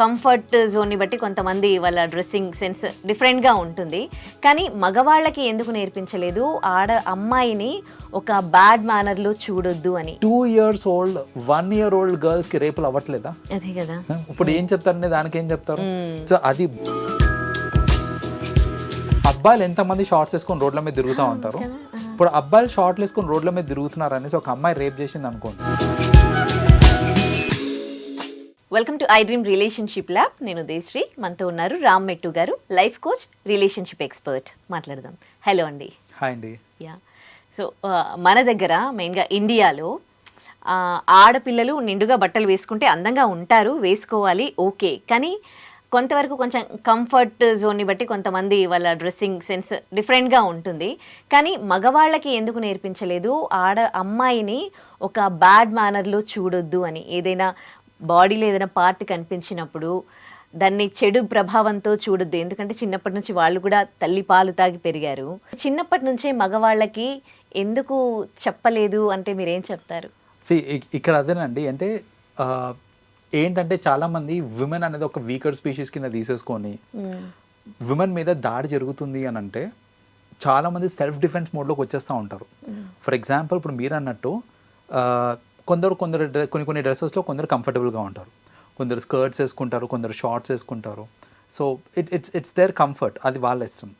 Comfort జోన్ని బట్టి కొంతమంది వాళ్ళ డ్రెస్సింగ్ సెన్స్ డిఫరెంట్గా ఉంటుంది. కానీ మగవాళ్ళకి ఎందుకు నేర్పించలేదు? ఆడ అమ్మాయిని ఒక బ్యాడ్ మేనర్లో చూడొద్దు అని. Two years old one year old గర్ల్స్కి రేపులు అవ్వట్లేదా? అదే కదా. ఇప్పుడు ఏం చెప్తారంటే దానికి ఏం చెప్తారు. సో అది అబ్బాయిలు ఎంతమంది షార్ట్స్ వేసుకొని రోడ్ల మీద తిరుగుతూ ఉంటారు? ఇప్పుడు అబ్బాయిలు షార్ట్లు వేసుకొని రోడ్ల మీద తిరుగుతున్నారు అనేసి ఒక అమ్మాయి రేప్ చేసింది అనుకోండి welcome to iDream relationship lab నేను దేశ్రీ మనతో ఉన్నారు రామ్ మెట్టు గారు లైఫ్ కోచ్ రిలేషన్షిప్ ఎక్స్పర్ట్ మాట్లాడదాం. హలో అండి. హాయ్ అండి. యా సో మన దగ్గర మెయిన్గా ఇండియాలో ఆడపిల్లలు నిండుగా బట్టలు వేసుకుంటే అందంగా ఉంటారు వేసుకోవాలి ఓకే కానీ కొంతవరకు కొంచెం కంఫర్ట్ జోన్ని బట్టి కొంతమంది వాళ్ళ డ్రెస్సింగ్ సెన్స్ డిఫరెంట్గా ఉంటుంది. కానీ మగవాళ్ళకి ఎందుకు నేర్పించలేదు? ఆడ అమ్మాయిని ఒక బ్యాడ్ మేనర్లో చూడొద్దు అని. ఏదైనా బాడీలో ఏదైనా పార్ట్ కనిపించినప్పుడు దాన్ని చెడు ప్రభావంతో చూడొద్దు. ఎందుకంటే చిన్నప్పటి నుంచి వాళ్ళు కూడా తల్లి పాలు తాగి పెరిగారు. చిన్నప్పటి నుంచే మగవాళ్ళకి ఎందుకు చెప్పలేదు అంటే మీరేం చెప్తారు? ఇక్కడ అదేనండి. అంటే ఏంటంటే చాలా మంది విమెన్ అనేది ఒక వీకర్ స్పీషీస్ కింద తీసేసుకొని విమెన్ మీద దాడి జరుగుతుంది అని అంటే చాలా మంది సెల్ఫ్ డిఫెన్స్ మోడ్లోకి వచ్చేస్తూ ఉంటారు. ఫర్ ఎగ్జాంపుల్ ఇప్పుడు మీరు అన్నట్టు కొందరు కొందరు డ్రె- కొన్ని కొన్ని డ్రెస్సెస్లో కొందరు కంఫర్టబుల్గా ఉంటారు. కొందరు స్కర్ట్స్ వేసుకుంటారు కొందరు షార్ట్స్ వేసుకుంటారు. So it it's it's their comfort అది వాళ్ళ ఇష్టం.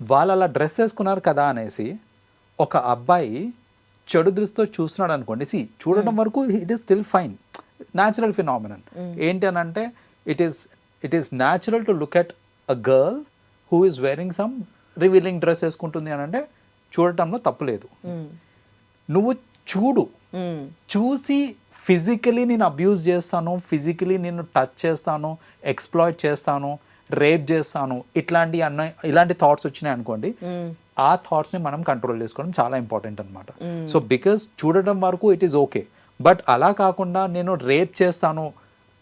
వాళ్ళు అలా డ్రెస్ వేసుకున్నారు కదా అనేసి ఒక అబ్బాయి చెడు దృష్టితో చూస్తున్నాడు అనుకోండి సి చూడడం వరకు it is still fine natural phenomenon. ఏంటి అని అంటే it is it is natural to look at a girl who is wearing some revealing dress వేసుకుంటుంది అని అంటే చూడటంలో తప్పులేదు నువ్వు చూడు. చూసి ఫిజికలీ నేను అబ్యూజ్ చేస్తాను ఫిజికలీ నేను టచ్ చేస్తాను ఎక్స్ప్లాయిట్ చేస్తాను రేప్ చేస్తాను ఇట్లాంటి అన్న ఇలాంటి థాట్స్ వచ్చినాయి అనుకోండి ఆ థాట్స్ని మనం కంట్రోల్ చేసుకోవడం చాలా ఇంపార్టెంట్ అనమాట సో బికాస్ చూడడం వరకు ఇట్ ఈస్ ఓకే బట్ అలా కాకుండా నేను రేప్ చేస్తాను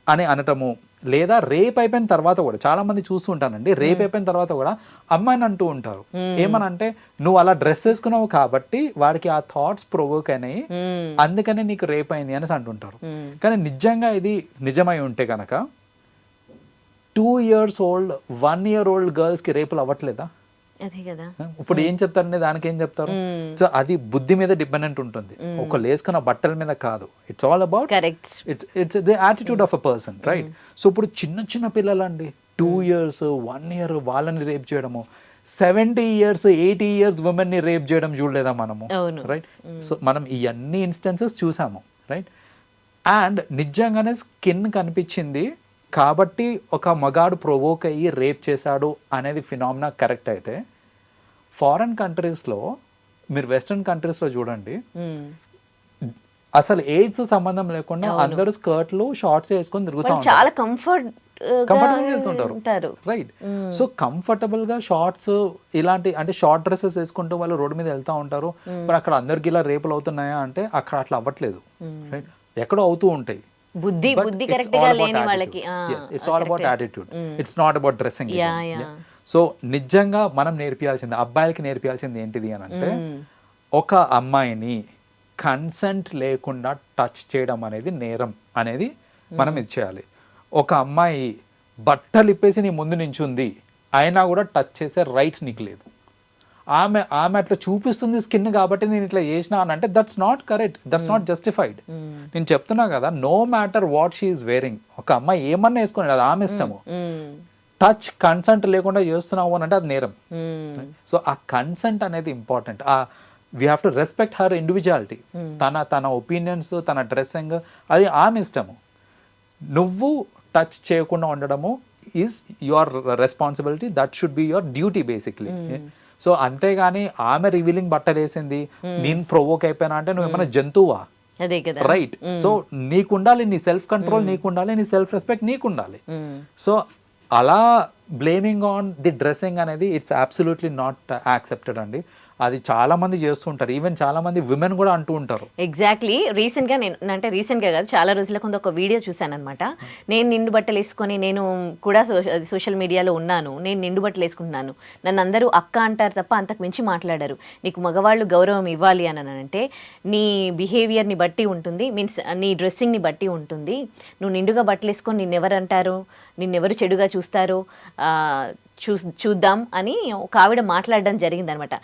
అని అనటము లేదా రేప్ అయిపోయిన తర్వాత కూడా చాలా మంది చూస్తూ ఉంటానండి రేప్ అయిపోయిన తర్వాత కూడా అమ్మాయిని అంటూ ఉంటారు. ఏమనంటే నువ్వు అలా డ్రెస్ వేసుకున్నావు కాబట్టి వాడికి ఆ థాట్స్ ప్రొవోక్ అయినాయి. అందుకనే నీకు రేప్ అయింది అనేసి అంటుంటారు. కానీ నిజంగా ఇది నిజమై ఉంటే కనుక two years old one year old గర్ల్స్కి రేపులు అవ్వట్లేదా? అదే కదా. ఇప్పుడు ఏం చెప్తారంటే దానికి ఏం చెప్తారు? సో అది బుద్ధి మీద డిపెండెంట్ ఉంటుంది. ఒక వేసుకున్న బట్టల మీద కాదు. It's all about correct it's it's the attitude of a person right so ఇప్పుడు చిన్న చిన్న పిల్లలండి టూ ఇయర్స్ వన్ ఇయర్ వాళ్ళని రేప్ చేయడము సెవెంటీ ఇయర్స్ ఎయిటీ ఇయర్స్ ఉమెన్ని రేప్ చేయడం చూడలేదా మనము. రైట్ సో మనం ఈ అన్ని ఇన్స్టెన్సెస్ చూసాము రైట్ అండ్ నిజంగానే స్కిన్ కనిపించింది కాబట్టి ఒక మగాడు ప్రొవోక్ అయ్యి రేప్ చేశాడు అనేది ఫినామినా కరెక్ట్ అయితే ఫారెన్ కంట్రీస్లో మీరు వెస్ట్రన్ కంట్రీస్లో చూడండి అసలు ఏజ్ సంబంధం లేకుండా అందరూ స్కర్ట్లు షార్ట్స్ వేసుకొని తిరుగుతా చాలా కంఫర్ట్ వెళ్తుంటారు. రైట్ సో కంఫర్టబుల్గా షార్ట్స్ ఇలాంటి అంటే షార్ట్ డ్రెస్సెస్ వేసుకుంటూ వాళ్ళు రోడ్డు మీద వెళ్తా ఉంటారు. మరి అక్కడ అందరికి ఇలా రేపులు అవుతున్నాయా అంటే అక్కడ అట్లా అవ్వట్లేదు. రైట్ ఎక్కడో అవుతూ ఉంటాయి. బుద్ధి బుద్ధి కరెక్ట్గా లేని వాళ్ళకి it's all about attitude it's not about dressing. So నిజంగా మనం నేర్పియాల్సింది అబ్బాయిలకి నేర్పియాల్సింది ఏంటిది అని అంటే ఒక అమ్మాయిని కన్సెంట్ లేకుండా టచ్ చేయడం అనేది నేరం అనేది మనం ఇచ్చేయాలి ఒక అమ్మాయి బట్టలు ఇప్పేసి నీ ముందు నించుంది అయినా కూడా టచ్ చేసే రైట్ నీకు లేదు. ఆమె ఆమె అట్లా చూపిస్తుంది స్కిన్ కాబట్టి నేను ఇట్లా చేసిన అని అంటే that's not correct that's not justified నేను చెప్తున్నా కదా no matter what she's wearing ఒక అమ్మాయి ఏమన్నా వేసుకుని అది ఆమె ఇష్టము. టచ్ కన్సెంట్ లేకుండా చేస్తున్నావు అని అంటే అది నేరం. సో ఆ కన్సెంట్ అనేది ఇంపార్టెంట్ ఆ we have to respect her individuality తన తన ఒపీనియన్స్ తన డ్రెస్సింగ్ అది ఆమె ఇష్టము. నువ్వు టచ్ చేయకుండా ఉండడము is your responsibility that should be your duty basically so అంతేగాని ఆమె రివీలింగ్ బట్టలు వేసింది. నేను ప్రొవోక్ అయిపోయినా అంటే నువ్వు ఏమైనా జంతువా? అదే కదా. రైట్ సో నీకుండాలి నీ సెల్ఫ్ కంట్రోల్ నీకుండాలి నీ సెల్ఫ్ రెస్పెక్ట్ నీకుండాలి. సో అలా బ్లేమింగ్ ఆన్ ది డ్రెస్సింగ్ అనేది ఇట్స్ అబ్సల్యూట్లీ నాట్ యాక్సెప్టెడ్ అండి. అది చాలా మంది చేస్తుంటారు ఈవెన్ చాలా మంది విమెన్ కూడా అంటూ ఉంటారు. ఎగ్జాక్ట్లీ రీసెంట్గా నేను అంటే రీసెంట్గా కాదు చాలా రోజుల కొంత ఒక వీడియో చూశాను అనమాట నేను నిండు బట్టలు వేసుకొని నేను కూడా సోషల్ మీడియాలో ఉన్నాను. నేను నిండు బట్టలు వేసుకుంటున్నాను. నన్ను అందరూ అక్క అంటారు తప్ప అంతకు మించి మాట్లాడారు. నీకు మగవాళ్ళు గౌరవం ఇవ్వాలి అని అంటే నీ బిహేవియర్ని బట్టి ఉంటుంది. మీన్స్ నీ డ్రెస్సింగ్ని బట్టి ఉంటుంది. నువ్వు నిండుగా బట్టలు వేసుకొని నిన్నెవరు అంటారు? నిన్నెవరు చెడుగా చూస్తారో? చూ చూద్దాం అని ఒక ఆవిడ మాట్లాడడం జరిగిందనమాట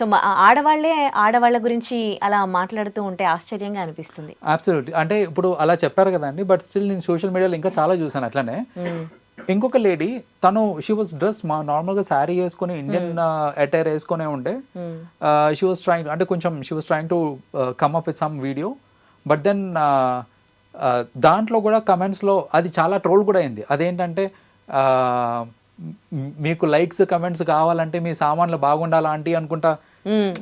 సో మా ఆడవాళ్ళే ఆడవాళ్ళ గురించి అలా మాట్లాడుతూ ఉంటే ఆశ్చర్యంగా అనిపిస్తుంది అబ్సల్యూట్లీ అంటే ఇప్పుడు అలా చెప్పారు కదండి బట్ స్టిల్ నేను సోషల్ మీడియాలో ఇంకా చాలా చూసాను అట్లనే మ్మ్. ఇంకొక లేడీ తను షీ వాస్ డ్రెస్ మా నార్మల్గా శారీ వేసుకొని ఇండియన్ అటైర్ వేసుకునే ఉండే. షీ వాస్ ట్రైంగ్ అంటే కొంచెం she was trying to come up with some video but then దాంట్లో కూడా కమెంట్స్లో అది చాలా ట్రోల్ కూడా అయింది అదేంటంటే మీకు లైక్స్ కమెంట్స్ కావాలంటే మీ సామాన్లు బాగుండాలా ఆంటీ అనుకుంటా.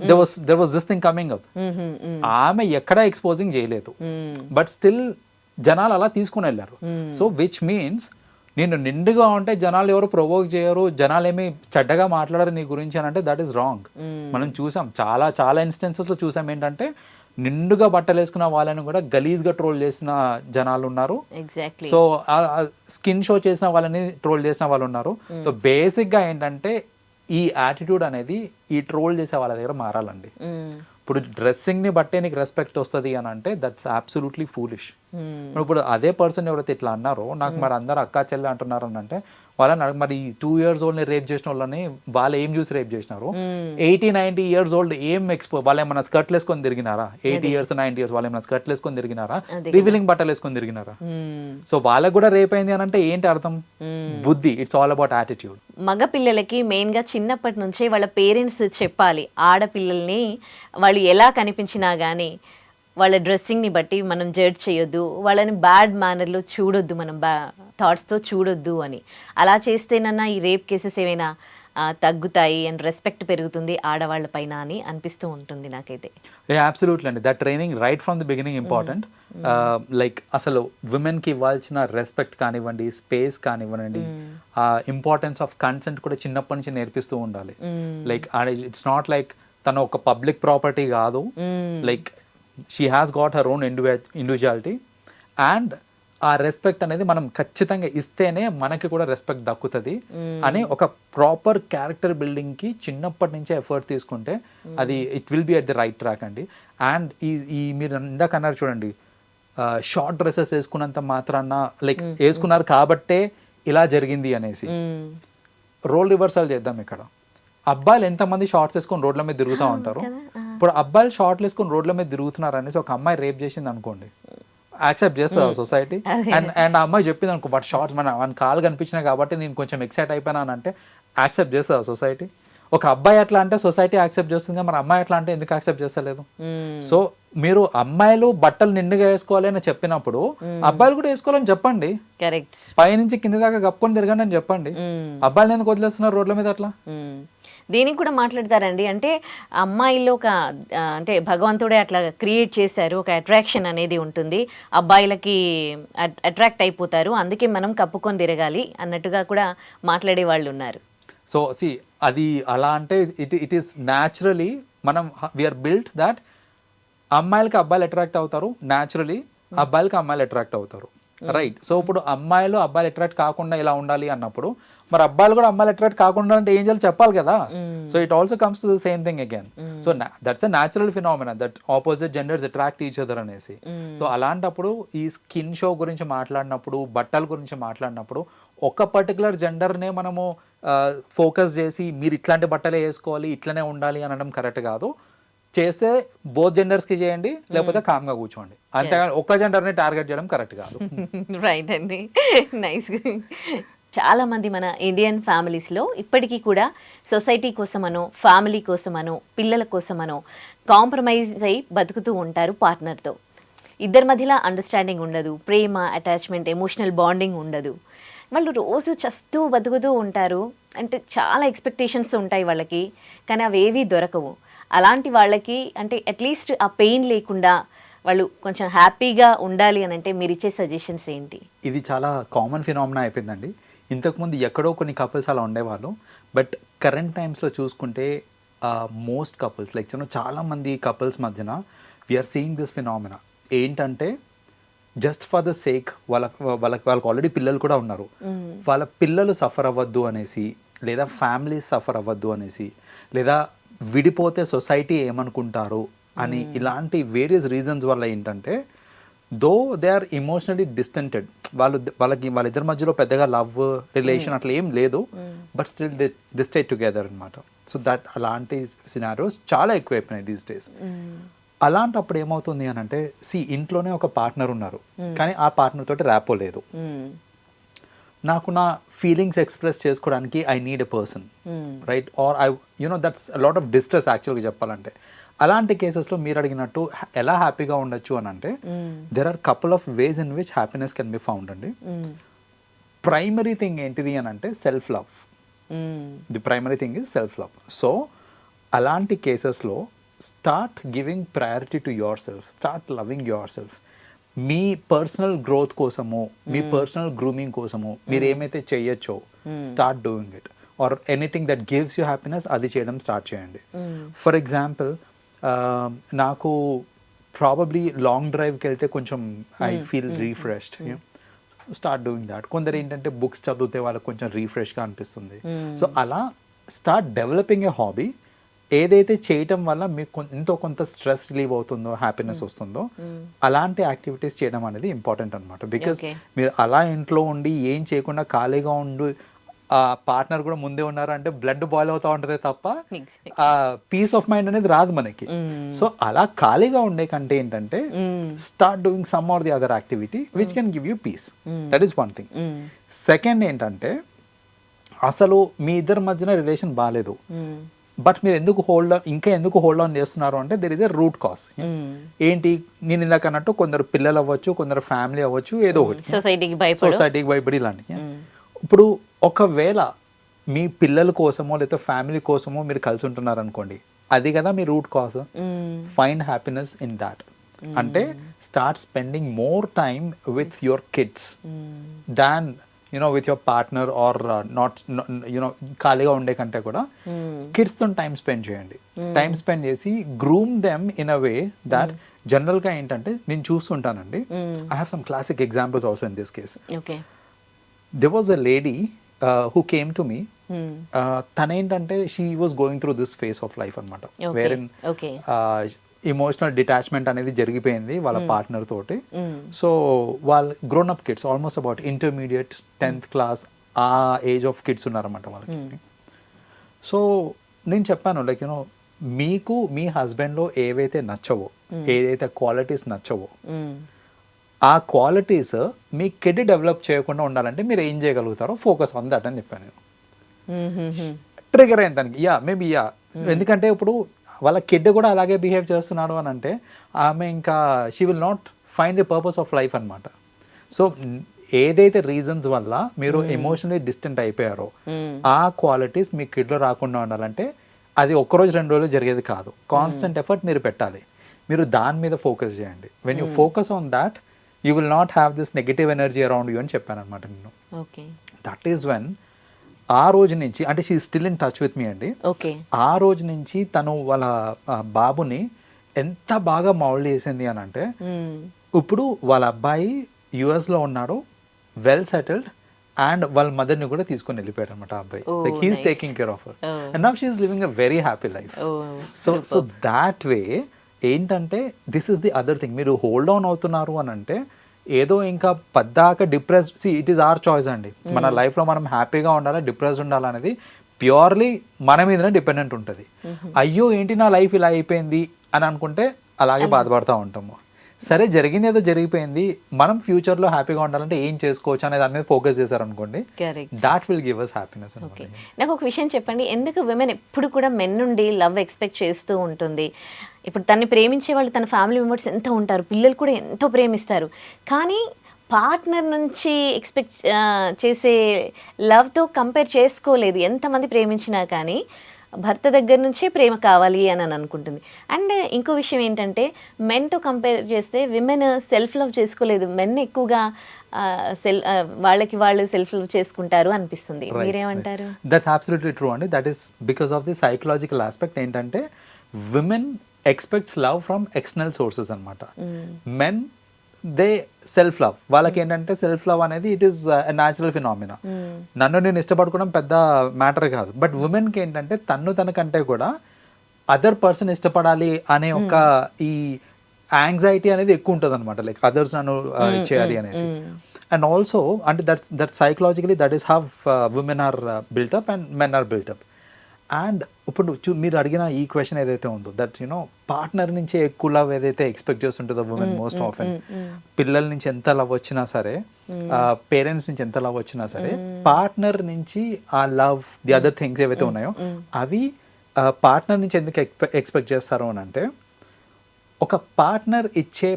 There was there was this thing coming up. ఆమె ఎక్కడా ఎక్స్పోజింగ్ చేయలేదు. బట్ స్టిల్ జనాలు అలా తీసుకుని వెళ్ళారు. సో విచ్ మీన్స్ నేను నిండుగా ఉంటే జనాలు ఎవరు ప్రొవోక్ చేయరు జనాలు ఏమి చెడ్డగా మాట్లాడరు నీ గురించి అని అంటే దట్ ఈస్ రాంగ్. మనం చూసాం చాలా చాలా ఇన్స్టెన్సెస్లో చూసాం ఏంటంటే నిండుగా బట్టలు వేసుకున్న వాళ్ళని కూడా గలీజ్గా ట్రోల్ చేసిన జనాలు ఉన్నారు. సో స్కిన్ షో చేసిన వాళ్ళని ట్రోల్ చేసిన వాళ్ళు ఉన్నారు. సో బేసిక్గా ఏంటంటే ఈ యాటిట్యూడ్ అనేది ఈ ట్రోల్ చేసే వాళ్ళ దగ్గర మారాలండి. ఇప్పుడు డ్రెస్సింగ్ని బట్టే నీకు రెస్పెక్ట్ వస్తుంది అని అంటే దట్స్ అబ్సల్యూట్లీ ఫూలిష్. ఇప్పుడు అదే పర్సన్ ఎవరైతే ఇట్లా అన్నారో నాకు మరి అందరు అక్కా చెల్లి అంటున్నారు అని అంటే వాళ్ళని మరి టూ ఇయర్స్ ఓల్డ్ రేప్ చేసిన వాళ్ళని వాళ్ళు ఏం చూసి రేప్ చేసినారు. ఎయిటీ నైన్టీ ఇయర్స్ ఓల్డ్ ఏం ఎక్స్పో వాళ్ళు ఏమైనా స్కర్ట్లు వేసుకొని తిరిగినారా? ఎయిటీ ఇయర్స్ నైన్టీ ఇయర్స్ వాళ్ళు ఏమైనా స్కర్ట్లు వేసుకొని తిరిగినారా? రివీలింగ్ బట్టలు వేసుకొని తిరిగినారా. సో వాళ్ళకు కూడా రేప్ అయింది అని అంటే ఏంటి అర్థం. బుద్ధి. ఇట్స్ ఆల్ అబౌట్ యాటిట్యూడ్ మగ పిల్లలకి మెయిన్గా చిన్నప్పటి నుంచే వాళ్ళ పేరెంట్స్ చెప్పాలి. ఆడపిల్లల్ని వాళ్ళు ఎలా కనిపించినా కానీ వాళ్ళ డ్రెస్సింగ్ని బట్టి మనం జడ్జ్ చేయొద్దు వాళ్ళని బ్యాడ్ మేనర్లో చూడొద్దు మనం బ్యా థాట్స్తో చూడొద్దు అని. అలా చేస్తేనన్నా ఈ రేప్ కేసెస్ ఏమైనా తగ్గుతాయి అండ్ రెస్పెక్ట్ పెరుగుతుంది ఆడవాళ్ళ పైన అని అనిపిస్తూ ఉంటుంది నాకైతే. అబ్సల్యూట్లీ అండి. That training right from the beginning important like అసలు women కి ఇవ్వాల్సిన రెస్పెక్ట్ కానివ్వండి స్పేస్ కానివ్వండి ఆ ఇంపార్టెన్స్ ఆఫ్ కన్సెంట్ కూడా చిన్నప్పటి నుంచి నేర్పిస్తూ ఉండాలి. లైక్ ఇట్స్ నాట్ లైక్ తను ఒక పబ్లిక్ ప్రాపర్టీ కాదు. Like she has got her own individuality and ఆ రెస్పెక్ట్ అనేది మనం ఖచ్చితంగా ఇస్తేనే మనకి కూడా రెస్పెక్ట్ దక్కుతుంది మ్మ్. అని ఒక ప్రాపర్ క్యారెక్టర్ బిల్డింగ్కి చిన్నప్పటి నుంచే ఎఫర్ట్ తీసుకుంటే అది it will be at the right track అండి. అండ్ ఈ ఈ మీరు ఇందాక అన్నారు చూడండి షార్ట్ డ్రెస్సెస్ వేసుకున్నంత మాత్రాన లైక్ వేసుకున్నారు కాబట్టే ఇలా జరిగింది అనేసి. రోల్ రివర్సల్ చేద్దాం ఇక్కడ. అబ్బాయిలు ఎంతమంది షార్ట్స్ వేసుకొని రోడ్ల మీద తిరుగుతూ ఉంటారు. ఇప్పుడు అబ్బాయిలు షార్ట్లు వేసుకొని రోడ్ల మీద తిరుగుతున్నారు అనేసి ఒక అమ్మాయి రేప్ చేసింది అనుకోండి. యాక్సెప్ట్ చేస్తారు సొసైటీ. అండ్ అండ్ ఆ అమ్మాయి చెప్పింది అనుకో బట్ షార్ట్స్ మన మన కాలు కనిపించినాయి కాబట్టి నేను కొంచెం ఎక్సైట్ అయిపోయినాను అంటే యాక్సెప్ట్ చేస్తారు సొసైటీ. ఒక అబ్బాయి అట్లా అంటే సొసైటీ యాక్సెప్ట్ చేస్తుంది మరి అమ్మాయి అట్లా అంటే ఎందుకు యాక్సెప్ట్ చేస్తలేదు. సో మీరు అమ్మాయిలు బట్టలు నిండుగా వేసుకోవాలి అని చెప్పినప్పుడు అబ్బాయిలు కూడా వేసుకోవాలని చెప్పండి. కరెక్ట్. పైనుంచి కింద దాకా కప్పుకొని తిరగండి అని చెప్పండి. అబ్బాయిలు ఎందుకు వదిలేస్తున్నారు రోడ్ల మీద అట్లా. దీనికి కూడా మాట్లాడతారండి. అంటే అమ్మాయిల్లో ఒక అంటే భగవంతుడే అట్లా క్రియేట్ చేశారు. ఒక అట్రాక్షన్ అనేది ఉంటుంది. అబ్బాయిలకి అట్రాక్ట్ అయిపోతారు. అందుకే మనం కప్పుకొని తిరగాలి అన్నట్టుగా కూడా మాట్లాడే వాళ్ళు ఉన్నారు. సో సి అది అలా అంటే ఇట్ ఇట్ ఈస్ న్యాచురలీ మనం వీఆర్ బిల్ట్ దట్ అమ్మాయిలకి అబ్బాయిలు అట్రాక్ట్ అవుతారు. న్యాచురలీ అబ్బాయిలకి అమ్మాయిలు అట్రాక్ట్ అవుతారు. రైట్ సో ఇప్పుడు అమ్మాయిలు అబ్బాయిలు అట్రాక్ట్ కాకుండా ఇలా ఉండాలి అన్నప్పుడు మరి అబ్బాయిలు కూడా అమ్మాయిలు అట్రాక్ట్ కాకుండా అంటే ఏం చేయాలి చెప్పాలి కదా. So it also comes to the same thing again so that's a natural phenomena that opposite genders attract each other అనేసి. సో అలాంటప్పుడు ఈ స్కిన్ షో గురించి మాట్లాడినప్పుడు బట్టల గురించి మాట్లాడినప్పుడు ఒక పర్టికులర్ జెండర్నే మనము ఫోకస్ చేసి మీరు ఇట్లాంటి బట్టలే వేసుకోవాలి ఇట్లనే ఉండాలి అనడం కరెక్ట్ కాదు. చేస్తే బోత్ జెండర్స్కి చేయండి లేకపోతే కామ్గా కూర్చోండి. అంతేగాని ఒక జెండర్ని టార్గెట్ చేయడం కరెక్ట్ కాదు. రైట్ అండి. నైస్ చాలామంది మన ఇండియన్ ఫ్యామిలీస్లో ఇప్పటికీ కూడా సొసైటీ కోసమనో ఫ్యామిలీ కోసమనో పిల్లల కోసమనో కాంప్రమైజ్ అయి బతుకుతూ ఉంటారు పార్ట్నర్తో ఇద్దరి మధ్యలో అండర్స్టాండింగ్ ఉండదు ప్రేమ అటాచ్మెంట్ ఎమోషనల్ బాండింగ్ ఉండదు. వాళ్ళు రోజు చస్తూ బతుకుతూ ఉంటారు. అంటే చాలా ఎక్స్పెక్టేషన్స్ ఉంటాయి వాళ్ళకి కానీ అవేవీ దొరకవు. అలాంటి వాళ్ళకి అంటే అట్లీస్ట్ ఆ పెయిన్ లేకుండా వాళ్ళు కొంచెం హ్యాపీగా ఉండాలి అని అంటే మీరు ఇచ్చే సజెషన్స్ ఏంటి? ఇది చాలా కామన్ ఫినామినా అయిపోయిందండి. ఇంతకుముందు ఎక్కడో కొన్ని కపుల్స్ అలా ఉండేవాళ్ళు. బట్ కరెంట్ టైమ్స్లో చూసుకుంటే మోస్ట్ కపుల్స్ లైక్ చాలా మంది కపుల్స్ మధ్యన we are seeing this phenomena ఏంటంటే జస్ట్ ఫర్ ద సేక్ వాళ్ళ వాళ్ళకి వాళ్ళకి ఆల్రెడీ పిల్లలు కూడా ఉన్నారు. వాళ్ళ పిల్లలు సఫర్ అవ్వద్దు అనేసి లేదా ఫ్యామిలీ సఫర్ అవ్వద్దు అనేసి లేదా విడిపోతే సొసైటీ ఏమనుకుంటారు అని ఇలాంటి వేరియస్ రీజన్స్ వల్ల ఏంటంటే though they are emotionally distanced వాళ్ళు వాళ్ళకి వాళ్ళిద్దరి మధ్యలో పెద్దగా లవ్ రిలేషన్ అట్లా ఏం లేదు. But still the the stay together అనమాట సో దట్ అలాంటి సినారోస్ చాలా ఎక్కువైపోయినాయి దీస్ డేస్ అలాంటప్పుడు ఏమవుతుంది అని అంటే సి ఇంట్లోనే ఒక పార్ట్నర్ ఉన్నారు. కానీ ఆ పార్ట్నర్ తోటి ర్యాపో లేదు. నాకు నా ఫీలింగ్స్ ఎక్స్ప్రెస్ చేసుకోవడానికి I need a person right or I you know that's lot of distress యాక్చువల్గా చెప్పాలంటే. అలాంటి కేసెస్లో మీరు అడిగినట్టు ఎలా హ్యాపీగా ఉండొచ్చు అని అంటే there are couple of ways in which happiness can be found అండి. ప్రైమరీ థింగ్ ఏంటిది అని అంటే self love the primary thing is self love so అలాంటి కేసెస్లో start giving priority to yourself start loving yourself me personal growth కోసము మీ personal grooming కోసము మీరు ఏమైతే చేయొచ్చో start doing it or anything that gives you happiness అది చేయడం start చేయండి. ఫర్ ఎగ్జాంపుల్ నాకు ప్రాబబ్లీ లాంగ్ డ్రైవ్కి వెళ్తే కొంచెం I feel refreshed start doing that కొందరు ఏంటంటే బుక్స్ చదివితే వాళ్ళకి కొంచెం రీఫ్రెష్గా అనిపిస్తుంది. సో అలా స్టార్ట్ డెవలపింగ్ ఏ హాబీ ఏదైతే చేయటం వల్ల మీకు ఎంతో కొంత స్ట్రెస్ రిలీవ్ అవుతుందో హ్యాపీనెస్ వస్తుందో అలాంటి యాక్టివిటీస్ చేయడం అనేది ఇంపార్టెంట్ అనమాట బికాస్. మీరు అలా ఇంట్లో ఉండి ఏం చేయకుండా ఖాళీగా ఉండి ఆ పార్ట్నర్ కూడా ముందే ఉన్నారు అంటే బ్లడ్ బాయిల్ అవుతా ఉంటది తప్ప ఆ పీస్ ఆఫ్ మైండ్ అనేది రాదు మనకి. సో అలా ఖాళీగా ఉండే కంటే ఏంటంటే start doing some or the other activity which can give you peace. That is one thing second ఏంటంటే అసలు మీ ఇద్దరి మధ్యన రిలేషన్ బాగాలేదు బట్ మీరు ఎందుకు హోల్డ్ ఇంకా ఎందుకు హోల్డ్ ఆన్ చేస్తున్నారు అంటే there is a root cause ఏంటి? నేను ఇందాక అన్నట్టు కొందరు పిల్లలు అవ్వచ్చు కొందరు ఫ్యామిలీ అవ్వచ్చు ఏదో ఒకటి. సొసైటీకి భయపడు. సొసైటీకి భయపడి ఇలాంటి ఇప్పుడు ఒకవేళ మీ పిల్లల కోసమో లేదా ఫ్యామిలీ కోసమో మీరు కలిసి ఉంటున్నారు అనుకోండి అది కదా మీ root cause. Find happiness in that అంటే start spending more time with your kids than you know with your partner or not you know ఖాళీగా ఉండే కంటే కూడా కిడ్స్తో టైం స్పెండ్ చేయండి. టైం స్పెండ్ చేసి groom them in a way that జనరల్గా ఏంటంటే నేను చూస్తుంటానండి. I have some classic examples also in this case there was a lady who came to me తనేంటంటే she was going through this phase of life అనమాట where okay. Emotional detachment అనేది జరిగిపోయింది వాళ్ళ partner తోటి. So వాళ్ళ grown up kids almost about intermediate tenth class ఆ age of kids ఉన్నారన్నమాట వాళ్ళకి. So నేను చెప్పాను లైక్ యూనో మీకు మీ హస్బెండ్లో ఏవైతే నచ్చవో ఏదైతే క్వాలిటీస్ నచ్చవో ఆ క్వాలిటీస్ మీ కిడ్ డెవలప్ చేయకుండా ఉండాలంటే మీరు ఏం చేయగలుగుతారో ఫోకస్ ఆన్ దట్ అని చెప్పాను నేను. ట్రిగర్ అయింది దానికి. యా మేబీ యా ఎందుకంటే ఇప్పుడు వాళ్ళ కిడ్ కూడా అలాగే బిహేవ్ చేస్తున్నాడు అని అంటే ఆమె ఇంకా she will not find the purpose of life అనమాట సో ఏదైతే రీజన్స్ వల్ల మీరు ఎమోషనలీ డిస్టెంట్ అయిపోయారో ఆ క్వాలిటీస్ మీ కిడ్లో రాకుండా ఉండాలంటే అది ఒక్కరోజు రెండు రోజులు జరిగేది కాదు. కాన్స్టెంట్ ఎఫర్ట్ మీరు పెట్టాలి. మీరు దాని మీద ఫోకస్ చేయండి. When you focus on that you will not have this negative energy around you అని చెప్పాను అనమాట నేను ఓకే దట్ ఈస్ వెన్ ఆ రోజు నుంచి అంటే she still in touch with me అండి. ఓకే ఆ రోజు నుంచి తను వాళ్ళ బాబుని ఎంత బాగా మౌల్డ్ చేసింది అని అంటే ఇప్పుడు వాళ్ళ అబ్బాయి యుఎస్లో ఉన్నాడు వెల్ సెటిల్డ్ అండ్ వాళ్ళ మదర్ని కూడా తీసుకొని వెళ్ళిపోయాడు అనమాట ఆ అబ్బాయి. Like he's nice. Taking care of. And now she's living a very happy life so so that way ఏంటంటే this is the other thing మీరు హోల్డ్ ఆన్ అవుతున్నారు అని అంటే ఏదో ఇంకా పద్దాక depress see it is our choice అండి. మన లైఫ్లో మనం హ్యాపీగా ఉండాలా డిప్రెస్ ఉండాలనేది ప్యూర్లీ మన మీదనే డిపెండెంట్ ఉంటుంది. అయ్యో ఏంటి నా లైఫ్ ఇలా అయిపోయింది అని అనుకుంటే అలాగే బాధపడతా ఉంటాము. సరే జరిగింది ఏదో జరిగిపోయింది మనం ఫ్యూచర్లో హ్యాపీగా ఉండాలంటే ఏం చేసుకోవచ్చు అనే దాని మీద ఫోకస్ చేశారనుకోండి correct that will give us happiness నాకు ఒక విషయం చెప్పండి ఎందుకు విమెన్ ఎప్పుడు కూడా మెన్ నుండి లవ్ ఎక్స్పెక్ట్ చేస్తూ ఉంటుంది? ఇప్పుడు తన్ని ప్రేమించే వాళ్ళు తన ఫ్యామిలీ మెంబర్స్ ఎంత ఉంటారు పిల్లలు కూడా ఎంతో ప్రేమిస్తారు. కానీ పార్ట్నర్ నుంచి ఎక్స్పెక్ట్ చేసే లవ్తో కంపేర్ చేసుకోలేదు. ఎంతమంది ప్రేమించినా కానీ భర్త దగ్గర నుంచే ప్రేమ కావాలి అని అని అనుకుంటుంది. అండ్ ఇంకో విషయం ఏంటంటే మెన్తో కంపేర్ చేస్తే విమెన్ సెల్ఫ్ లవ్ చేసుకోలేదు. మెన్ ఎక్కువగా సెల్ వాళ్ళకి వాళ్ళు సెల్ఫ్ లవ్ చేసుకుంటారు అనిపిస్తుంది. మీరేమంటారు? దట్స్ అబ్సల్యూట్లీ ట్రూ అండి that is because of the psychological aspect ఏంటంటే women expects love from external sources అనమాట మెన్ దే సెల్ఫ్ లవ్ వాళ్ళకి ఏంటంటే సెల్ఫ్ లవ్ అనేది ఇట్ ఈస్ న్యాచురల్ ఫినామినా నన్ను నేను ఇష్టపడుకోవడం పెద్ద మ్యాటర్ కాదు. బట్ ఉమెన్కి ఏంటంటే తన్ను తనకంటే కూడా అదర్ పర్సన్ ఇష్టపడాలి అనే ఒక ఈ యాంగ్జైటీ అనేది ఎక్కువ ఉంటుంది అనమాట లైక్ అదర్స్ నన్ను uh, చేయాలి అనేసి. అండ్ ఆల్సో అంటే that's that psychologically that is how women are built up and men are built up and ఇప్పుడు చూ మీరు అడిగిన ఈ క్వశ్చన్ ఏదైతే ఉందో దట్ యునో పార్ట్నర్ నుంచి ఎక్కువ లవ్ ఏదైతే ఎక్స్పెక్ట్ చేస్తుంటుందో ఉమెన్ మోస్ట్ ఆఫెన్ పిల్లల నుంచి ఎంత లవ్ వచ్చినా సరే పేరెంట్స్ నుంచి ఎంత లవ్ వచ్చినా సరే పార్ట్నర్ నుంచి ఆ లవ్ ది అదర్ థింగ్స్ ఏవైతే ఉన్నాయో అవి పార్ట్నర్ నుంచి ఎందుకు ఎక్స్పెక్ట్ చేస్తారు అని అంటే ఒక పార్ట్నర్ ఇచ్చే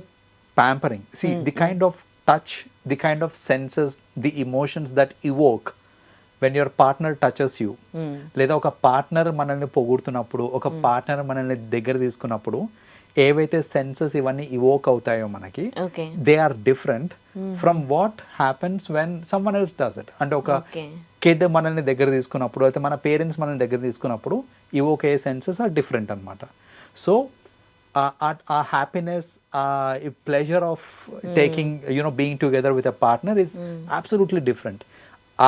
pampering see the kind of touch the kind of senses the emotions that evoke when your partner touches you లేదా ఒక పార్ట్నర్ మనల్ని పొగుడుతున్నప్పుడు ఒక పార్ట్నర్ మనల్ని దగ్గర తీసుకున్నప్పుడు ఏవైతే సెన్సెస్ ఇవన్నీ ఇవోక్ అవుతాయో మనకి they are different from what happens when someone else does it అంటే ఒక కిడ్ మనల్ని దగ్గర తీసుకున్నప్పుడు అయితే మన పేరెంట్స్ మనల్ని దగ్గర తీసుకున్నప్పుడు ఇవి ఒకే సెన్సెస్ ఆర్ డిఫరెంట్ అనమాట సో ఆ హ్యాపీనెస్ ఆ pleasure of taking you know being together with a partner is absolutely different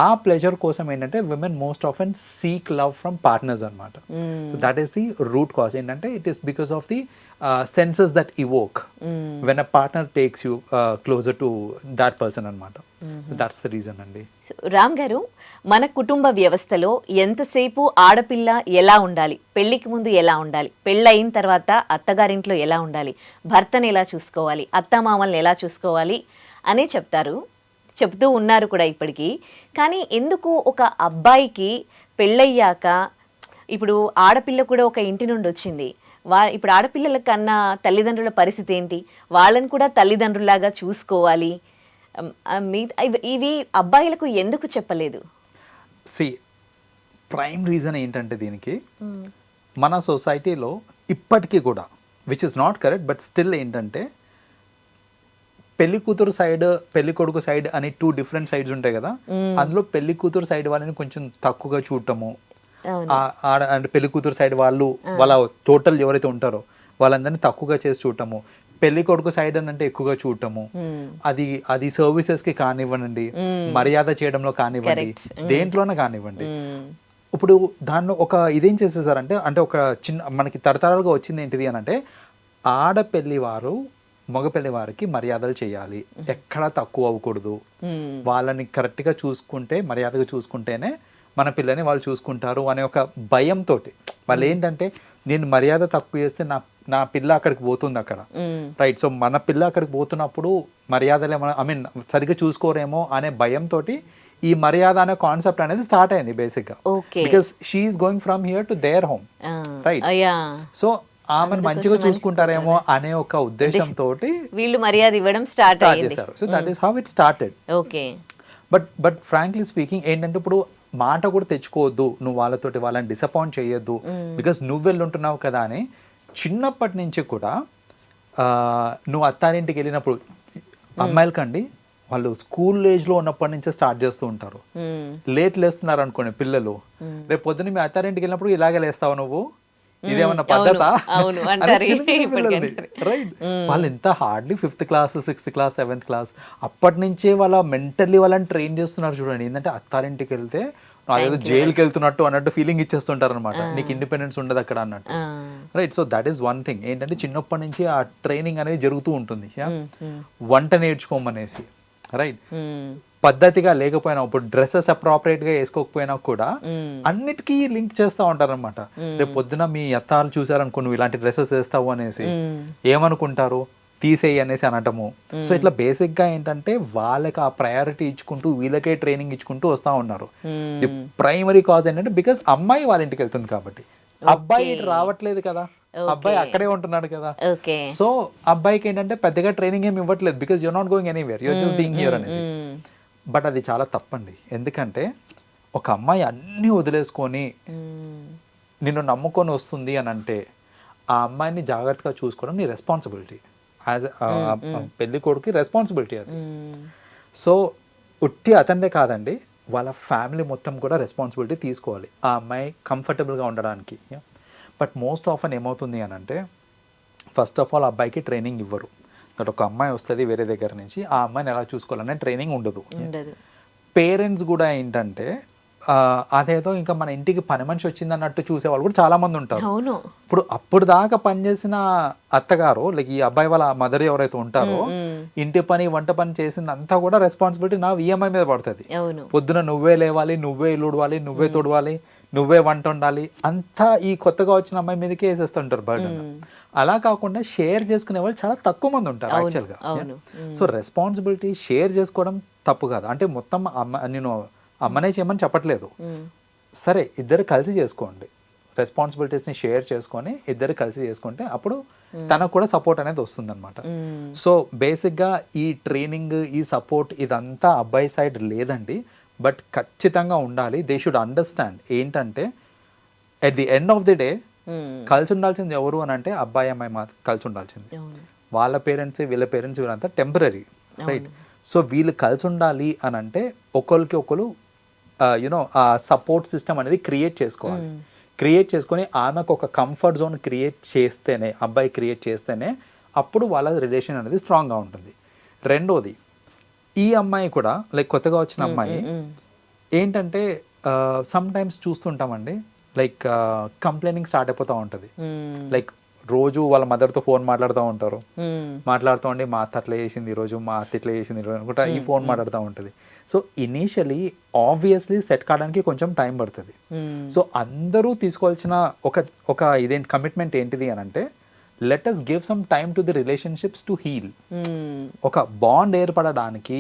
ఆ ప్లెజర్ కోసం ఏంటంటే women most of and seek love from partners అనమాట so that is the root cause ఏంటంటే it is because of the senses that evoke when a partner takes you closer to that person అనమాట that's the reason అండి. రామ్ గారు మన కుటుంబ వ్యవస్థలో ఎంతసేపు ఆడపిల్ల ఎలా ఉండాలి? పెళ్ళికి ముందు ఎలా ఉండాలి? పెళ్ళయిన తర్వాత అత్తగారింట్లో ఎలా ఉండాలి? భర్తని ఎలా చూసుకోవాలి? అత్తమామల్ని ఎలా చూసుకోవాలి? అనే చెప్తారు. చెప్తూ ఉన్నారు కూడా ఇప్పటికీ. కానీ ఎందుకు ఒక అబ్బాయికి పెళ్ళయ్యాక ఇప్పుడు ఆడపిల్ల కూడా ఒక ఇంటి నుండి వచ్చింది. వా ఇప్పుడు ఆడపిల్లల కన్నా తల్లిదండ్రుల పరిస్థితి ఏంటి? వాళ్ళని కూడా తల్లిదండ్రులాగా చూసుకోవాలి. ఇవి అబ్బాయిలకు ఎందుకు చెప్పలేదు? సి ప్రైమ్ రీజన్ ఏంటంటే దీనికి మన సొసైటీలో ఇప్పటికీ కూడా which is not correct but still ఏంటంటే పెళ్ళి కూతురు సైడ్ పెళ్ళి కొడుకు సైడ్ అని టూ డిఫరెంట్ సైడ్స్ ఉంటాయి కదా. అందులో పెళ్ళి కూతురు సైడ్ వాళ్ళని కొంచెం తక్కువగా చూడటము. అంటే పెళ్ళి కూతురు సైడ్ వాళ్ళు వాళ్ళ టోటల్ ఎవరైతే ఉంటారో వాళ్ళందరినీ తక్కువగా చేసి చూడటము. పెళ్ళి కొడుకు సైడ్ అని అంటే ఎక్కువగా చూడటము. అది అది సర్వీసెస్కి కానివ్వండి మర్యాద చేయడంలో కానివ్వండి. దేంట్లోనే కానివ్వండి. ఇప్పుడు దానిలో ఒక ఇదేం చేసేసారంటే అంటే ఒక చిన్న మనకి తరతరాలుగా వచ్చింది ఏంటిది అని అంటే ఆడపెళ్ళి వారు మగపెళ్ళి వారికి మర్యాదలు చేయాలి. ఎక్కడా తక్కువ అవ్వకూడదు. వాళ్ళని కరెక్ట్గా చూసుకుంటే మర్యాదగా చూసుకుంటేనే మన పిల్లని వాళ్ళు చూసుకుంటారు అనే ఒక భయంతో వాళ్ళు ఏంటంటే నేను మర్యాద తక్కువ చేస్తే నా నా పిల్ల అక్కడికి పోతుంది అక్కడ. రైట్ సో మన పిల్ల అక్కడికి పోతున్నప్పుడు మర్యాదలు ఏమైనా ఐ మీన్ సరిగ్గా చూసుకోరేమో అనే భయంతో ఈ మర్యాద అనే కాన్సెప్ట్ అనేది స్టార్ట్ అయింది బేసిక్గా because she's going from here to there home. అయ్యా సో ఆమెను మంచిగా చూసుకుంటారేమో అనే ఒక ఉద్దేశంతో వీళ్ళు మర్యాద ఇవ్వడం స్టార్ట్ చేశారు. So that is how it started okay but but frankly speaking ఏంటంటే ఇప్పుడు మాట కూడా తెచ్చుకోవద్దు. నువ్వు వాళ్ళతోటి వాళ్ళని డిసప్పాయింట్ చేయొద్దు. బికాస్ నువ్వు వెళ్ళుంటున్నావు కదా అని చిన్నప్పటి నుంచి కూడా నువ్వు అత్తారింటికి వెళ్ళినప్పుడు అమ్మాయిలకండి వాళ్ళు స్కూల్ ఏజ్లో ఉన్నప్పటి నుంచే స్టార్ట్ చేస్తూ ఉంటారు. మ్మ్. లేట్ లేస్తున్నారు అనుకోండి పిల్లలు. రేపు పొద్దున్న మీ అత్తారింటికి వెళ్ళినప్పుడు ఇలాగే లేస్తావు నువ్వు? ఇదేమన్నా పద్ధత? రైట్ వాళ్ళు ఎంత hardly fifth class sixth class seventh class అప్పటి నుంచే వాళ్ళ మెంటల్లీ వాళ్ళని ట్రైన్ చేస్తున్నారు చూడండి. ఏంటంటే అత్తారింటికి వెళ్తే అదేదో జైలుకి వెళ్తున్నట్టు అన్నట్టు ఫీలింగ్ ఇచ్చేస్తుంటారు అనమాట నీకు ఇండిపెండెన్స్ ఉండదు అక్కడ అన్నట్టు. Right so that is one thing ఏంటంటే చిన్నప్పటి నుంచి ఆ ట్రైనింగ్ అనేది జరుగుతూ ఉంటుంది. వంట నేర్చుకోమనేసి. రైట్. పద్ధతిగా లేకపోయినా ఇప్పుడు డ్రెస్సెస్ అప్రాపరేట్గా వేసుకోకపోయినా కూడా. అన్నిటికీ లింక్ చేస్తా ఉంటారన్నమాట. రేపు పొద్దున మీ అత్తాలు చూసారనుకో నువ్వు ఇలాంటి డ్రెస్సెస్ వేస్తావు అనేసి. ఏమనుకుంటారు? తీసేయి అనేసి అనటము. సో ఇట్లా బేసిక్గా ఏంటంటే వాళ్ళకి ఆ ప్రయారిటీ ఇచ్చుకుంటూ వీళ్ళకే ట్రైనింగ్ ఇచ్చుకుంటూ వస్తా ఉన్నారు. ది ప్రైమరీ కాజ్ ఏంటంటే బికాస్ అమ్మాయి వాళ్ళ ఇంటికి వెళ్తుంది కాబట్టి. అబ్బాయి రావట్లేదు కదా. అబ్బాయి అక్కడే ఉంటున్నాడు కదా. సో అబ్బాయికి ఏంటంటే పెద్దగా ట్రైనింగ్ ఏమి ఇవ్వట్లేదు because you're not going anywhere you're just being here అనేసి. బట్ అది చాలా తప్పండి. ఎందుకంటే ఒక అమ్మాయి అన్నీ వదిలేసుకొని. నిన్ను నమ్ముకొని వస్తుంది అని అంటే ఆ అమ్మాయిని జాగ్రత్తగా చూసుకోవడం నీ రెస్పాన్సిబిలిటీ యాజ్ పెళ్ళి కొడుకు రెస్పాన్సిబిలిటీ అది. సో ఉట్టి అతనిదే కాదండి వాళ్ళ ఫ్యామిలీ మొత్తం కూడా రెస్పాన్సిబిలిటీ తీసుకోవాలి. ఆ అమ్మాయి కంఫర్టబుల్గా ఉండడానికి. బట్ మోస్ట్ ఆఫన్ ఏమవుతుంది అని అంటే ఫస్ట్ ఆఫ్ ఆల్ అబ్బాయికి ట్రైనింగ్ ఇవ్వరు. దట్ ఒక అమ్మాయి వస్తుంది వేరే దగ్గర నుంచి. ఆ అమ్మాయిని ఎలా చూసుకోవాలనే ట్రైనింగ్ ఉండదు. ఉండదు. పేరెంట్స్ కూడా ఏంటంటే అదేదో ఇంకా మన ఇంటికి పని మనిషి వచ్చింది అన్నట్టు చూసే వాళ్ళు కూడా చాలా మంది ఉంటారు. అవును. ఇప్పుడు అప్పుడు దాకా పనిచేసిన అత్తగారు లైక్ ఈ అబ్బాయి వాళ్ళ మదర్ ఎవరైతే ఉంటారో. ఇంటి పని వంట పని చేసింది అంతా కూడా రెస్పాన్సిబిలిటీ నా ఈఎంఐ మీద పడుతుంది. పొద్దున నువ్వే లేవాలి నువ్వే ఇల్లు ఉడవాలి నువ్వే తుడవాలి నువ్వే వంట వండాలి. అంతా ఈ కొత్తగా వచ్చిన అమ్మాయి మీదకే వేసేస్తుంటారు బర్డన్. అలా కాకుండా షేర్ చేసుకునే వాళ్ళు చాలా తక్కువ మంది ఉంటారు యాక్చువల్గా. సో రెస్పాన్సిబిలిటీ షేర్ చేసుకోవడం తప్పు కాదు. అంటే మొత్తం అమ్మ నేను అమ్మనే చేయమని చెప్పట్లేదు. సరే ఇద్దరు కలిసి చేసుకోండి. రెస్పాన్సిబిలిటీస్ని షేర్ చేసుకొని ఇద్దరు కలిసి చేసుకుంటే అప్పుడు తనకు కూడా సపోర్ట్ అనేది వస్తుందన్నమాట. సో బేసిక్గా ఈ ట్రైనింగ్ ఈ సపోర్ట్ ఇదంతా అబ్బాయి సైడ్ లేదండి. బట్ ఖచ్చితంగా ఉండాలి. దే షుడ్ అండర్స్టాండ్ ఏంటంటే at the end of the day hmm. కలిసి ఉండాల్సింది ఎవరు అని అంటే అబ్బాయి అమ్మాయి కలిసి ఉండాల్సింది వాళ్ళ పేరెంట్స్ వీళ్ళ పేరెంట్స్ వీళ్ళంతా టెంపరీ రైట్ సో వీళ్ళు కలిసి ఉండాలి అని అంటే ఒకరికి ఒకరు యునో ఆ సపోర్ట్ సిస్టమ్ అనేది క్రియేట్ చేసుకోవాలి. క్రియేట్ చేసుకొని ఆమెకు ఒక కంఫర్ట్ జోన్ క్రియేట్ చేస్తేనే అబ్బాయి క్రియేట్ చేస్తేనే అప్పుడు వాళ్ళ రిలేషన్ అనేది స్ట్రాంగ్గా ఉంటుంది. రెండోది ఈ అమ్మాయి కూడా లైక్ కొత్తగా వచ్చిన అమ్మాయి మ్మ్. ఏంటంటే సమ్ టైమ్స్ చూస్తుంటామండి లైక్ కంప్లైనింగ్ స్టార్ట్ అయిపోతూ ఉంటుంది. లైక్ రోజు వాళ్ళ మదర్తో ఫోన్ మాట్లాడుతూ ఉంటారు. మాట్లాడుతూ ఉండి మా అత్త అట్లా చేసింది ఈరోజు మా అత్త ఇట్లా చేసింది ఈరోజు అనుకుంటా ఈ ఫోన్ మాట్లాడుతూ ఉంటుంది సో ఇనీషియలీ ఆబ్వియస్లీ సెట్ కావడానికి కొంచెం టైం పడుతుంది. సో అందరూ తీసుకోవాల్సిన ఒక ఒక ఇదేంటి కమిట్మెంట్ ఏంటిది అని అంటే let us give some time to the relationships to heal. ఒక బాండ్ ఏర్పడడానికి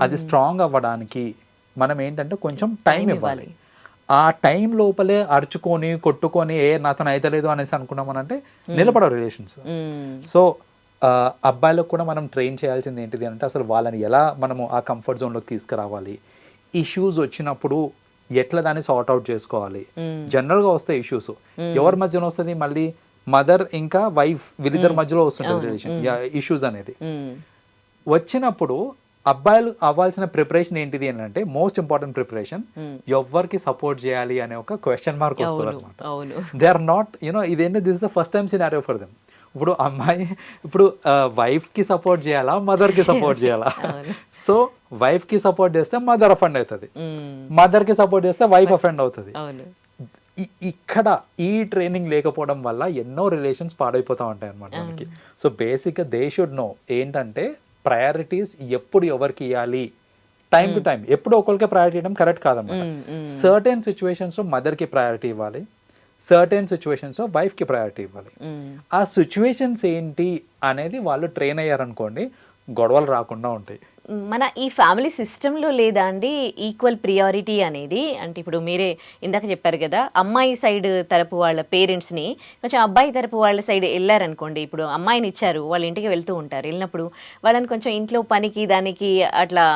అది స్ట్రాంగ్ అవ్వడానికి మనం ఏంటంటే కొంచెం టైం ఇవ్వాలి. ఆ టైం లోపలే అరుచుకొని కొట్టుకొని ఏ నాతను అయితలేదు అనేసి అనుకున్నామనంటే నిలబడవు రిలేషన్స్. సో ఆ, అబ్బాయిలకు కూడా మనం ట్రైన్ చేయాల్సింది ఏంటిది అంటే అసలు వాళ్ళని ఎలా మనము ఆ కంఫర్ట్ జోన్లోకి తీసుకురావాలి? ఇష్యూస్ వచ్చినప్పుడు ఎట్లా దాన్ని సార్ట్ అవుట్ చేసుకోవాలి. జనరల్గా వస్తాయి ఇష్యూస్ ఎవరి మధ్యన వస్తుంది? మళ్ళీ మదర్ ఇంకా వైఫ్ వీళ్ళిద్దరి మధ్యలో వస్తుంటుంది రిలేషన్ ఇష్యూస్ అనేది. వచ్చినప్పుడు అబ్బాయిలు అవ్వాల్సిన ప్రిపరేషన్ ఏంటిది అని అంటే మోస్ట్ ఇంపార్టెంట్ ప్రిపరేషన్. ఎవరికి సపోర్ట్ చేయాలి అనే ఒక క్వశ్చన్ మార్క్ వస్తుంది అనమాట they are not you know ఇదేంటి this the first time scenario for them ఇప్పుడు అమ్మాయి ఇప్పుడు వైఫ్కి సపోర్ట్ చేయాలా? మదర్కి సపోర్ట్ చేయాలా. సో వైఫ్ కి సపోర్ట్ చేస్తే మదర్ అఫెండ్ అవుతుంది. మదర్కి సపోర్ట్ చేస్తే వైఫ్ అఫెండ్ అవుతుంది. ఇక్కడ ఈ ట్రైనింగ్ లేకపోవడం వల్ల ఎన్నో రిలేషన్స్ పాడైపోతా ఉంటాయి అనమాట మనకి. సో బేసిక్గా దే షుడ్ నో ఏంటంటే ప్రయారిటీస్ ఎప్పుడు ఎవరికి ఇవ్వాలి టైం టు టైం ఎప్పుడు ఒకరికి ప్రయారిటీ ఇవ్వడం కరెక్ట్ కాదన్నమాట. సర్టెన్ సిచ్యువేషన్స్లో మదర్కి ప్రయారిటీ ఇవ్వాలి. సర్టెన్ సిచ్యువేషన్స్లో వైఫ్కి ప్రయారిటీ ఇవ్వాలి. ఆ సిచ్యువేషన్స్ ఏంటి అనేది వాళ్ళు ట్రైన్ అయ్యారనుకోండి గొడవలు రాకుండా ఉంటాయి. మన ఈ ఫ్యామిలీ సిస్టంలో లేదా అండి ఈక్వల్ ప్రియారిటీ అనేది? అంటే ఇప్పుడు మీరే ఇందాక చెప్పారు కదా అమ్మాయి సైడ్ తరపు వాళ్ళ పేరెంట్స్ని కొంచెం అబ్బాయి తరపు వాళ్ళ సైడ్ వెళ్ళారనుకోండి ఇప్పుడు అమ్మాయిని ఇచ్చారు వాళ్ళ ఇంటికి వెళ్తూ ఉంటారు వెళ్ళినప్పుడు వాళ్ళని కొంచెం ఇంట్లో పనికి దానికి అట్లా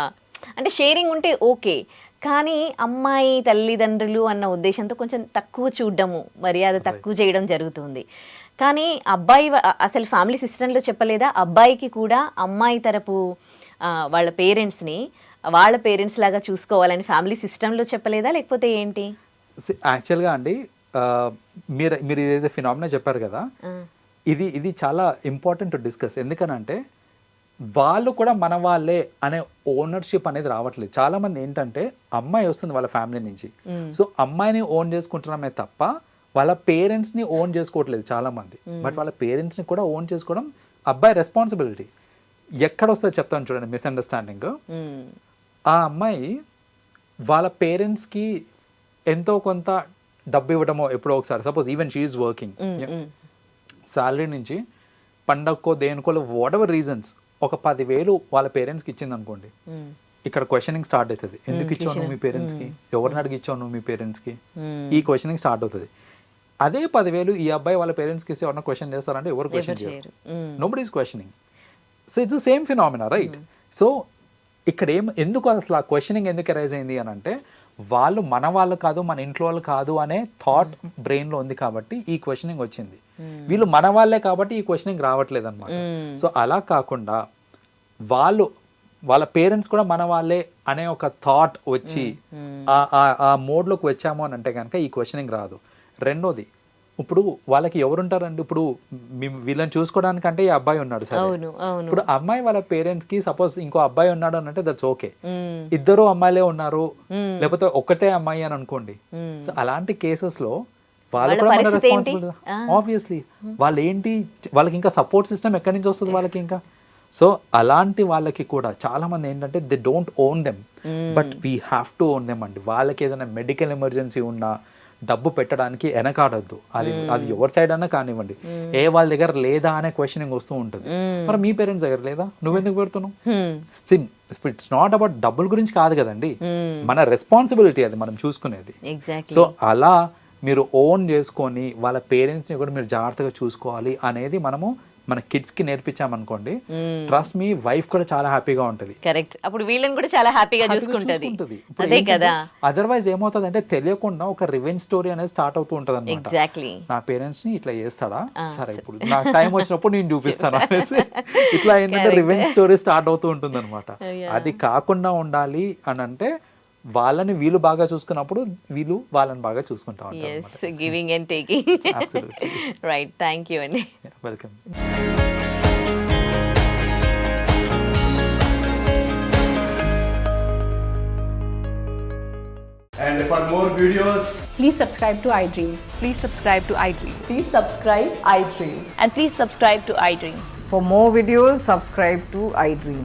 అంటే షేరింగ్ ఉంటే ఓకే కానీ అమ్మాయి తల్లిదండ్రులు అన్న ఉద్దేశంతో కొంచెం తక్కువ చూడడము మర్యాద తక్కువ చేయడం జరుగుతుంది. కానీ అబ్బాయి అసలు ఫ్యామిలీ సిస్టంలో చెప్పలేదా? అబ్బాయికి కూడా అమ్మాయి తరపు వాళ్ళ పేరెంట్స్ని వాళ్ళ పేరెంట్స్ లాగా చూసుకోవాలని ఫ్యామిలీ సిస్టంలో చెప్పలేదా? లేకపోతే ఏంటి? యాక్చువల్గా అండి మీరు మీరు ఏదైతే ఫినామినా చెప్పారు కదా ఇది ఇది చాలా ఇంపార్టెంట్ టు డిస్కస్. ఎందుకనంటే వాళ్ళు కూడా మన వాళ్ళే అనే ఓనర్షిప్ అనేది రావట్లేదు. చాలా మంది ఏంటంటే అమ్మాయి వస్తుంది వాళ్ళ ఫ్యామిలీ నుంచి. సో అమ్మాయిని ఓన్ చేసుకుంటున్నామే తప్ప వాళ్ళ పేరెంట్స్ని ఓన్ చేసుకోవట్లేదు చాలా మంది బట్ వాళ్ళ పేరెంట్స్ని కూడా ఓన్ చేసుకోవడం అబ్బాయి రెస్పాన్సిబిలిటీ. ఎక్కడ వస్తుందో చెప్తాను చూడండి మిస్అండర్స్టాండింగ్. ఆ అమ్మాయి వాళ్ళ పేరెంట్స్కి ఎంతో కొంత డబ్బు ఇవ్వడమో ఎప్పుడో ఒకసారి. Suppose even she's working. Salary నుంచి పండగకో దేనికో వాట్ ఎవర్ రీజన్స్ ఒక పదివేలు వాళ్ళ పేరెంట్స్కి ఇచ్చింది అనుకోండి. ఇక్కడ క్వశ్చనింగ్ స్టార్ట్ అవుతుంది. ఎందుకు ఇచ్చావు నువ్వు మీ పేరెంట్స్కి? ఎవరిని అడిగి ఇచ్చావు నువ్వు మీ పేరెంట్స్కి. ఈ క్వశ్చనింగ్ స్టార్ట్ అవుతుంది. అదే పదివేలు ఈ అబ్బాయి వాళ్ళ పేరెంట్స్కి ఇస్తే ఎవరైనా క్వశ్చన్ చేస్తారంటే ఎవరు క్వశ్చన్ చేయరు. Nobody is questioning so it's same phenomena right so ఇక్కడ ఏం ఎందుకు అసలు ఆ క్వశ్చనింగ్ ఎందుకు అరైజ్ అయింది అని అంటే వాళ్ళు మన వాళ్ళు కాదు మన ఇంట్లో వాళ్ళు కాదు అనే థాట్ బ్రెయిన్లో ఉంది కాబట్టి ఈ క్వశ్చనింగ్ వచ్చింది. వీళ్ళు మన వాళ్ళే కాబట్టి ఈ క్వశ్చనింగ్ రావట్లేదు అనమాట సో అలా కాకుండా వాళ్ళు వాళ్ళ పేరెంట్స్ కూడా మన వాళ్ళే అనే ఒక థాట్ వచ్చి ఆ మోడ్లోకి వచ్చాము అని అంటే కనుక ఈ క్వశ్చనింగ్ రాదు. రెండోది ఇప్పుడు వాళ్ళకి ఎవరుంటారండి? ఇప్పుడు వీళ్ళని చూసుకోవడానికంటే ఈ అబ్బాయి ఉన్నాడు సరే. ఇప్పుడు అమ్మాయి వాళ్ళ పేరెంట్స్కి సపోజ్ ఇంకో అబ్బాయి ఉన్నాడు అని అంటే దట్స్ ఓకే. ఇద్దరు అమ్మాయిలే ఉన్నారు. లేకపోతే ఒకటే అమ్మాయి అని అనుకోండి. సో అలాంటి కేసెస్లో వాళ్ళు కూడా మన? రెస్పాన్సిబిలిటీ ఆ. ఆబ్వియస్లీ వాళ్ళు ఏంటి వాళ్ళకి ఇంకా సపోర్ట్ సిస్టమ్ ఎక్కడి నుంచి వస్తుంది వాళ్ళకి ఇంకా? సో అలాంటి వాళ్ళకి కూడా చాలా మంది ఏంటంటే they don't own them but we have to own them అండి. వాళ్ళకి ఏదైనా మెడికల్ ఎమర్జెన్సీ ఉన్నా డబ్బు పెట్టడానికి వెనకాడద్దు అది అది ఎవరి సైడ్ అన్నా కానివ్వండి. ఏ వాళ్ళ దగ్గర లేదా అనే క్వశ్చనింగ్ వస్తూ ఉంటుంది. మరి మీ పేరెంట్స్ దగ్గర లేదా? నువ్వెందుకు పెడుతున్నావు? హ్మ్. ఇట్స్ నాట్ అబౌట్ డబ్బుల గురించి కాదు కదండి. మన రెస్పాన్సిబిలిటీ అది మనం చూసుకునేది. సో అలా మీరు ఓన్ చేసుకొని వాళ్ళ పేరెంట్స్ని కూడా మీరు జాగ్రత్తగా చూసుకోవాలి అనేది మనము మన kids కి నేర్పించామనుకోండి ట్రస్ట్ మీ వైఫ్ కూడా చాలా హ్యాపీగా ఉంటుంది. కరెక్ట్ అప్పుడు వీళ్ళని కూడా చాలా హ్యాపీగా చూసుకుంటది. అదే కదా. అదర్వైజ్ ఏమవుతుంది అంటే తెలియకుండా ఒక రివెంజ్ స్టోరీ అనేది స్టార్ట్ అవుతూ ఉంటది అనమాట ఎగ్జాక్ట్లీ నా పేరెంట్స్ని ఇట్లా చేస్తాడా? సరే ఇప్పుడు నాకు టైం వచ్చినప్పుడు నేను చూపిస్తాను అనేసి ఇట్లా ఏంటంటే రివెంజ్ స్టోరీ స్టార్ట్ అవుతూ ఉంటుంది అనమాట. అది కాకుండా ఉండాలి అని అంటే వాళ్ళని వీళ్ళు బాగా చూసుకున్నప్పుడు వీళ్ళు వాళ్ళని బాగా చూసుకుంటా ఉంటారు giving and taking Absolutely. Right thank you అండి welcome And for more videos, Please subscribe to iDream. Please subscribe to iDream. Please subscribe iDream. And please subscribe to iDream. For more videos, subscribe to iDream.